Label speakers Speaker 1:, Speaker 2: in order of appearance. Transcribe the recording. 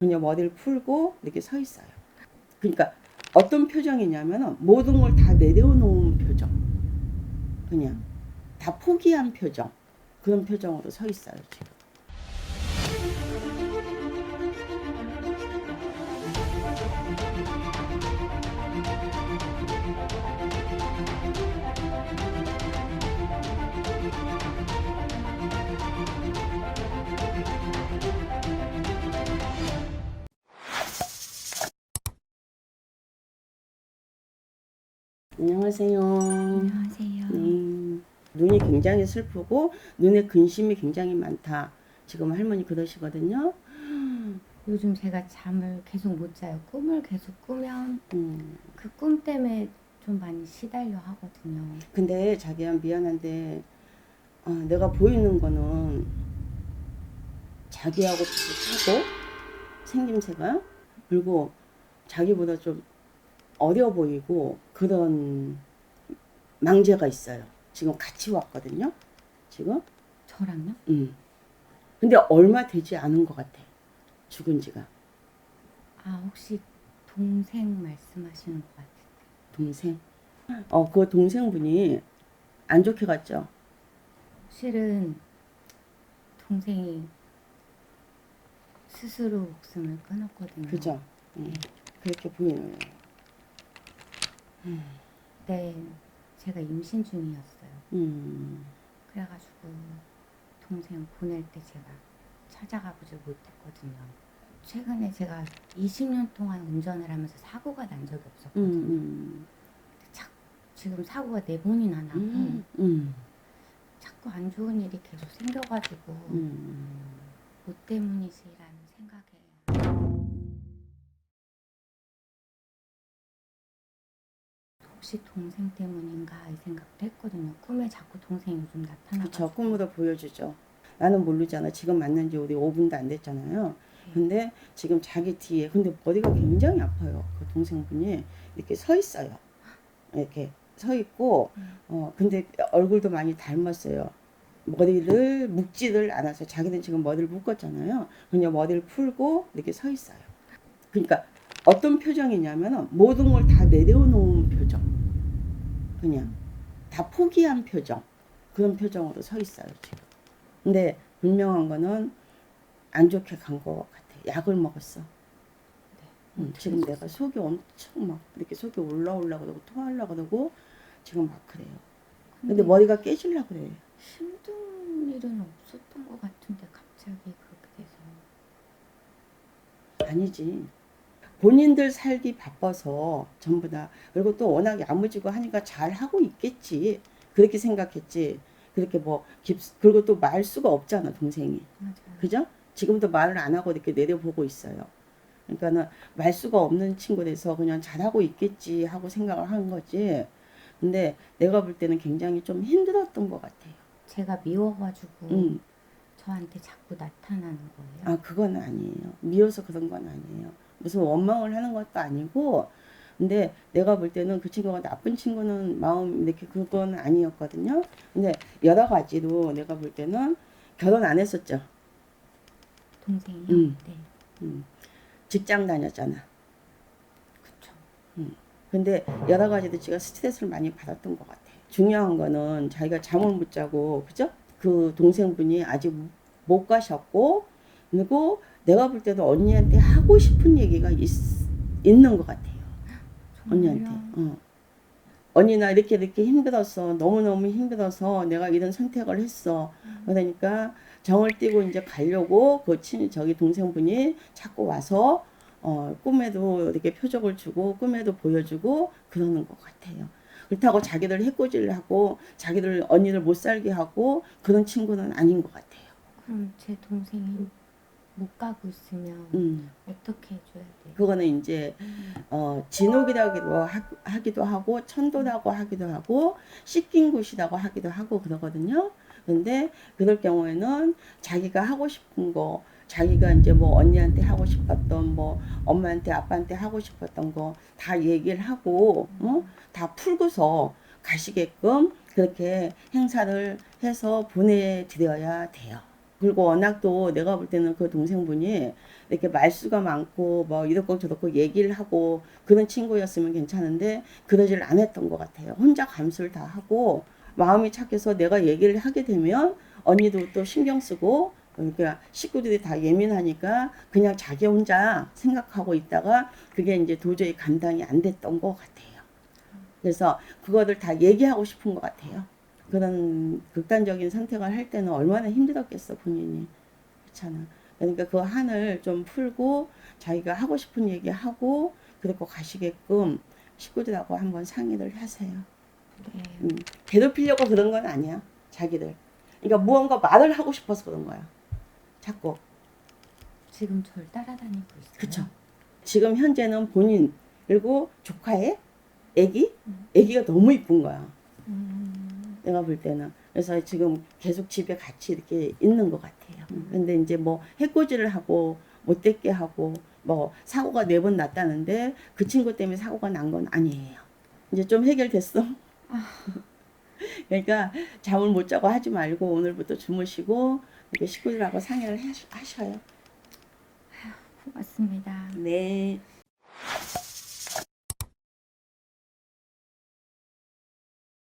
Speaker 1: 그냥 머리를 풀고 이렇게 서 있어요. 그러니까 어떤 표정이냐면 모든 걸 다 내려놓은 표정. 그냥 다 포기한 표정. 그런 표정으로 서 있어요, 지금. 안녕하세요.
Speaker 2: 안녕하세요.
Speaker 1: 네. 눈이 굉장히 슬프고 눈에 근심이 굉장히 많다. 지금 할머니 그러시거든요.
Speaker 2: 요즘 제가 잠을 계속 못 자요. 꿈을 계속 꾸면
Speaker 1: 음.
Speaker 2: 그꿈 때문에 좀 많이 시달려 하거든요.
Speaker 1: 근데 자기야 미안한데 어, 내가 보이는 거는 자기하고 비슷하고 생김새가 그리고 자기보다 좀 어려 보이고 그런 망제가 있어요. 지금 같이 왔거든요. 지금.
Speaker 2: 저랑요?
Speaker 1: 음. 근데 얼마 되지 않은 것 같아. 죽은 지가.
Speaker 2: 아 혹시 동생 말씀하시는 것 같아요.
Speaker 1: 동생. 어, 그 동생분이 안 좋게 갔죠.
Speaker 2: 실은 동생이 스스로 목숨을 끊었거든요.
Speaker 1: 그죠? 음. 그렇게 보이네 요.
Speaker 2: 네, 제가 임신 중이었어요.
Speaker 1: 음.
Speaker 2: 그래가지고 동생 보낼 때 제가 찾아가보질 못했거든요. 최근에 제가 20년 동안 운전을 하면서 사고가 난 적이
Speaker 1: 음,
Speaker 2: 없었거든요.
Speaker 1: 음.
Speaker 2: 지금 사고가 네 번이나 나고
Speaker 1: 음. 음.
Speaker 2: 자꾸 안 좋은 일이 계속 생겨가지고
Speaker 1: 음.
Speaker 2: 뭐 때문이지라 혹시 동생 때문인가 이 생각도 했거든요. 꿈에 자꾸 동생이 요즘 나타나고
Speaker 1: 그쵸. 꿈으로 보여주죠. 나는 모르잖아. 지금 만난 지 우리 5분도 안 됐잖아요. 근데 지금 자기 뒤에, 근데 머리가 굉장히 아파요. 그 동생분이 이렇게 서 있어요. 이렇게 서 있고,
Speaker 2: 음.
Speaker 1: 어, 근데 얼굴도 많이 닮았어요. 머리를 묶지를 않았어요. 자기는 지금 머리를 묶었잖아요. 그냥 머리를 풀고 이렇게 서 있어요. 그러니까 어떤 표정이냐면 모든 걸 다 내려놓은 표정. 그냥 다 포기한 표정. 그런 표정으로 서 있어요, 지금. 근데 분명한 거는 안 좋게 간 것 같아. 약을 먹었어. 음,
Speaker 2: 어떻게
Speaker 1: 지금
Speaker 2: 하셨어요?
Speaker 1: 내가 속이 엄청 막 이렇게 속이 올라오려고 그러고 토하려고 그러고 지금 막 그래요. 근데 머리가 깨질라 그래.
Speaker 2: 힘든 일은 없었던 것 같은데 갑자기 그렇게 돼서
Speaker 1: 아니지. 본인들 살기 바빠서 전부 다 그리고 또 워낙 야무지고 하니까 잘 하고 있겠지. 그렇게 생각했지. 그렇게 뭐 깁, 그리고 또 말 수가 없잖아 동생이.
Speaker 2: 맞아요.
Speaker 1: 그죠? 지금도 말을 안 하고 이렇게 내려보고 있어요. 그러니까는 말 수가 없는 친구라서 그냥 잘하고 있겠지 하고 생각을 한 거지. 근데 내가 볼 때는 굉장히 좀 힘들었던 것 같아요.
Speaker 2: 제가 미워가지고
Speaker 1: 음.
Speaker 2: 저한테 자꾸 나타나는 거예요.
Speaker 1: 아, 그건 아니에요. 미워서 그런 건 아니에요. 무슨 원망을 하는 것도 아니고, 근데 내가 볼 때는 그 친구가 나쁜 친구는 마음 이렇게 그건 아니었거든요. 근데 여러 가지로 내가 볼 때는 결혼 안 했었죠.
Speaker 2: 동생이요?
Speaker 1: 음.
Speaker 2: 네,
Speaker 1: 음. 직장 다녔잖아.
Speaker 2: 그쵸.
Speaker 1: 근데 여러 가지로 제가 스트레스를 많이 받았던 것 같아요. 중요한 거는 자기가 잠을 못 자고, 그죠? 그 동생분이 아직 못 가셨고, 그리고 내가 볼 때도 언니한테 하고 싶은 얘기가 있, 있는 것 같아요. 언니한테. 어. 언니 나 이렇게 이렇게 힘들었어. 너무너무 힘들어서 내가 이런 선택을 했어. 그러니까 정을 띄고 이제 가려고 그 친, 저기 동생분이 자꾸 와서 어, 꿈에도 이렇게 표적을 주고 꿈에도 보여주고 그러는 것 같아요. 그렇다고 자기들 해코지를 하고 자기들 언니를 못 살게 하고 그런 친구는 아닌 것 같아요.
Speaker 2: 그럼 제 동생이 못 가고 있으면
Speaker 1: 음,
Speaker 2: 어떻게 해줘야 돼요?
Speaker 1: 그거는 이제 어, 진옥이라고 하, 하기도 하고 천도라고 하기도 하고 씻긴 곳이라고 하기도 하고 그러거든요. 근데 그럴 경우에는 자기가 하고 싶은 거 자기가 이제 뭐 언니한테 하고 싶었던 뭐 엄마한테 아빠한테 하고 싶었던 거 다 얘기를 하고 어? 다 풀고서 가시게끔 그렇게 행사를 해서 보내드려야 돼요. 그리고 워낙 또 내가 볼 때는 그 동생분이 이렇게 말수가 많고 뭐 이렇고 저렇고 얘기를 하고 그런 친구였으면 괜찮은데 그러질 않았던 것 같아요. 혼자 감수를 다 하고 마음이 착해서 내가 얘기를 하게 되면 언니도 또 신경 쓰고 그러니까 식구들이 다 예민하니까 그냥 자기 혼자 생각하고 있다가 그게 이제 도저히 감당이 안 됐던 것 같아요. 그래서 그거를 다 얘기하고 싶은 것 같아요. 그런 극단적인 선택을 할 때는 얼마나 힘들었겠어 본인이 그렇잖아. 그러니까 그 한을 좀 풀고 자기가 하고 싶은 얘기 하고 그리고 가시게끔 식구들하고 한번 상의를 하세요.
Speaker 2: 네.
Speaker 1: 음, 괴롭히려고 그런 건 아니야 자기들. 그러니까 무언가 말을 하고 싶어서 그런 거야. 자꾸.
Speaker 2: 지금 절 따라다니고 있어요.
Speaker 1: 그쵸. 지금 현재는 본인 그리고 조카의 애기,
Speaker 2: 음.
Speaker 1: 애기가 너무 이쁜 거야.
Speaker 2: 음,
Speaker 1: 내가 볼 때는 그래서 지금 계속 집에 같이 이렇게 있는 것 같아요. 음, 근데 이제 뭐 해코지를 하고 못됐게 하고 뭐 사고가 네 번 났다는데 그 친구 때문에 사고가 난 건 아니에요. 이제 좀 해결됐어. 그러니까 잠을 못 자고 하지 말고 오늘부터 주무시고 이렇게 식구들하고 상의를 하셔- 하셔요.
Speaker 2: 고맙습니다.
Speaker 1: 네.